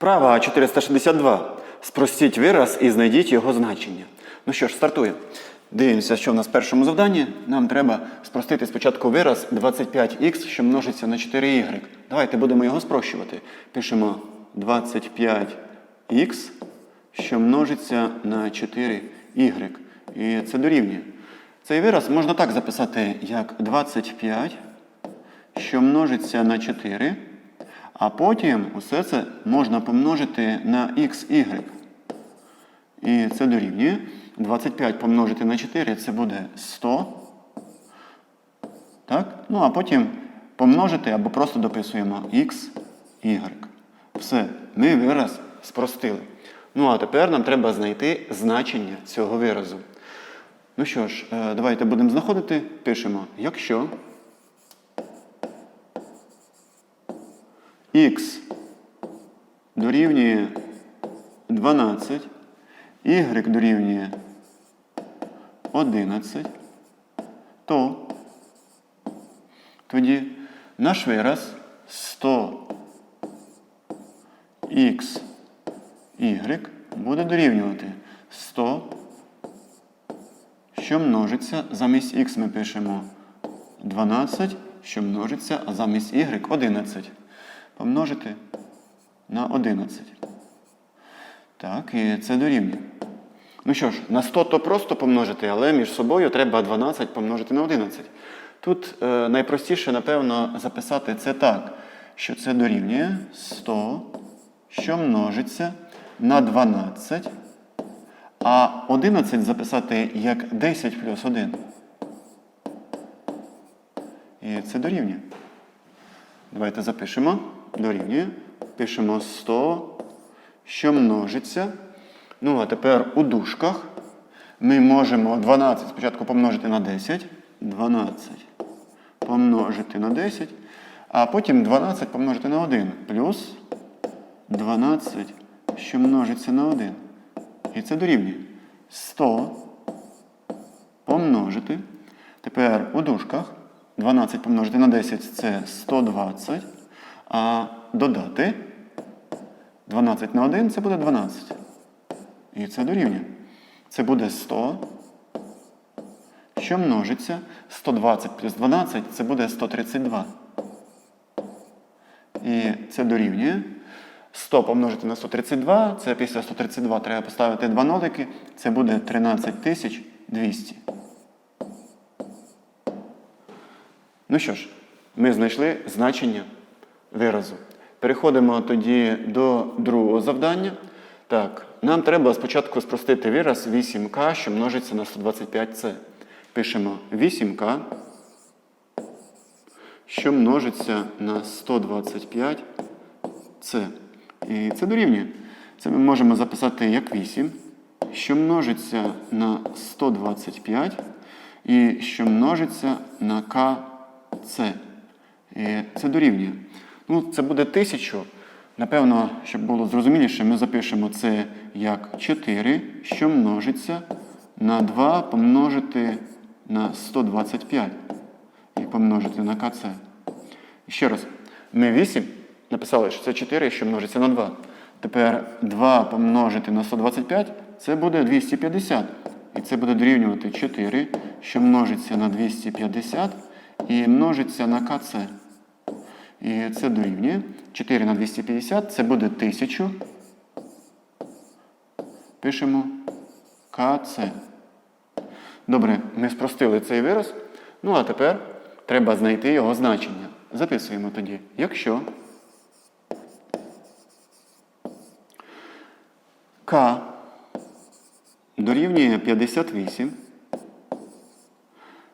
Вправа 462. Спростіть вираз і знайдіть його значення. Ну що ж, стартуємо. Дивимося, що в нас в першому завданні. Нам треба спростити спочатку вираз 25х, що множиться на 4y. Давайте будемо його спрощувати. Пишемо 25х, що множиться на 4y. І це дорівнює. Цей вираз можна так записати, як 25, що множиться на 4. А потім усе це можна помножити на xy. І це дорівнює. 25 помножити на 4 це буде 100. Так? Ну, а потім помножити або просто дописуємо x, y. Все, ми вираз спростили. Ну, а тепер нам треба знайти значення цього виразу. Ну що ж, е, давайте будемо знаходити. Пишемо, якщо х дорівнює 12, y дорівнює 11, то тоді наш вираз 100 х y буде дорівнювати 100, що множиться, замість х ми пишемо 12, що множиться, а замість y 11 помножити на 11. Так, і це дорівнює. Ну що ж, на 100 то просто помножити, але між собою треба 12 помножити на 11. Тут е, найпростіше, напевно, записати це так, що це дорівнює 100, що множиться на 12, а 11 записати як 10 плюс 1. І це дорівнює. Давайте запишемо. Дорівнює. Пишемо 100, що множиться. Ну, а тепер у дужках ми можемо 12 спочатку помножити на 10. 12 помножити на 10. А потім 12 помножити на 1. Плюс 12, що множиться на 1. І це дорівнює. 100 помножити. Тепер у дужках 12 помножити на 10 це 120. А додати 12 на 1 це буде 12. І це дорівнює. Це буде 100. Що множиться? 120 плюс 12 це буде 132. І це дорівнює. 100 помножити на 132, це після 132 треба поставити два нолики, це буде 13200. Ну що ж, ми знайшли значення виразу. Переходимо тоді до другого завдання. Так, нам треба спочатку спростити вираз 8К, що множиться на 125С. Пишемо 8К, що множиться на 125С. І це дорівнює. Це ми можемо записати як 8, що множиться на 125 і що множиться на КЦ. І це дорівнює. Ну, це буде 1000. Напевно, щоб було зрозуміліше, ми запишемо це як 4, що множиться на 2 помножити на 125 і помножити на КЦ. Ще раз, ми 8 написали, що це 4, що множиться на 2. Тепер 2 помножити на 125 це буде 250. І це буде дорівнювати 4, що множиться на 250 і множиться на КЦ. І це дорівнює. 4 на 250 це буде 1000. Пишемо КЦ. Добре, ми спростили цей вираз. Ну, а тепер треба знайти його значення. Записуємо тоді. Якщо К дорівнює 58.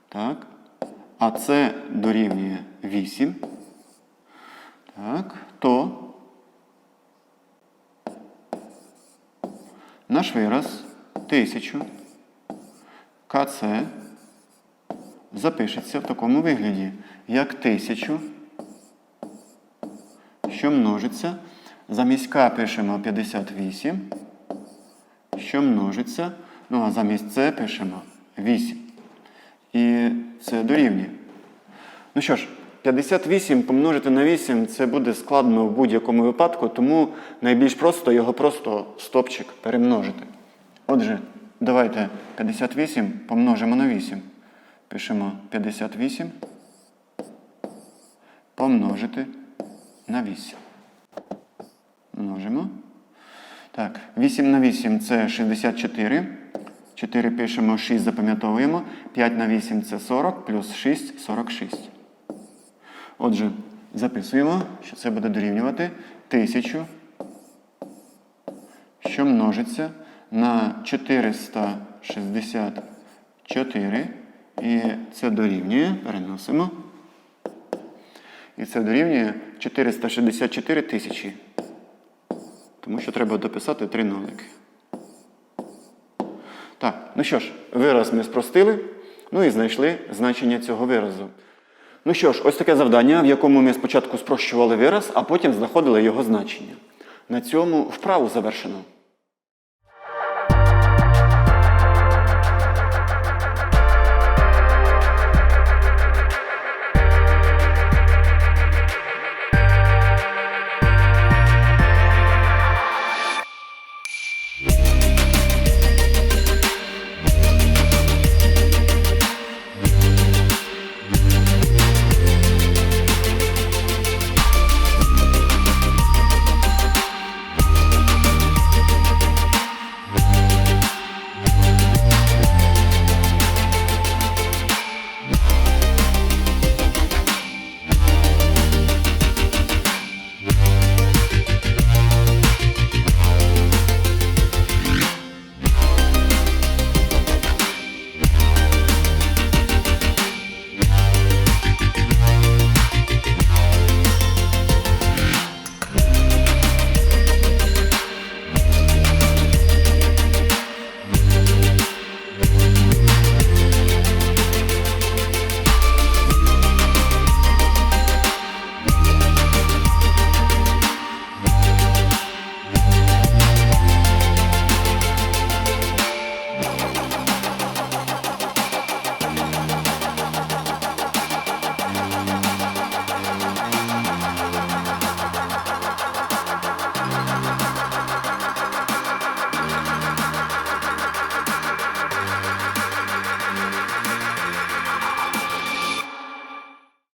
Так. А С дорівнює 8. Так, то наш вираз 1000 КЦ запишеться в такому вигляді, як 1000, що множиться. Замість К пишемо 58, що множиться. Ну, а замість С пишемо 8. І це дорівнює. Ну що ж, 58 помножити на 8 це буде складно в будь-якому випадку, тому найбільш просто його просто стопчик перемножити. Отже, давайте 58 помножимо на 8. Пишемо 58 помножити на 8. Множимо. Так, 8 на 8 це 64. 4 пишемо, 6 запам'ятовуємо. 5 на 8 це 40, плюс 6 46. Отже, записуємо, що це буде дорівнювати 1000, що множиться на 464. І це дорівнює, переносимо. І це дорівнює 464 тисячі. Тому що треба дописати три нолики. Так, ну що ж, вираз ми спростили, ну і знайшли значення цього виразу. Ну що ж, ось таке завдання, в якому ми спочатку спрощували вираз, а потім знаходили його значення. На цьому вправу завершено.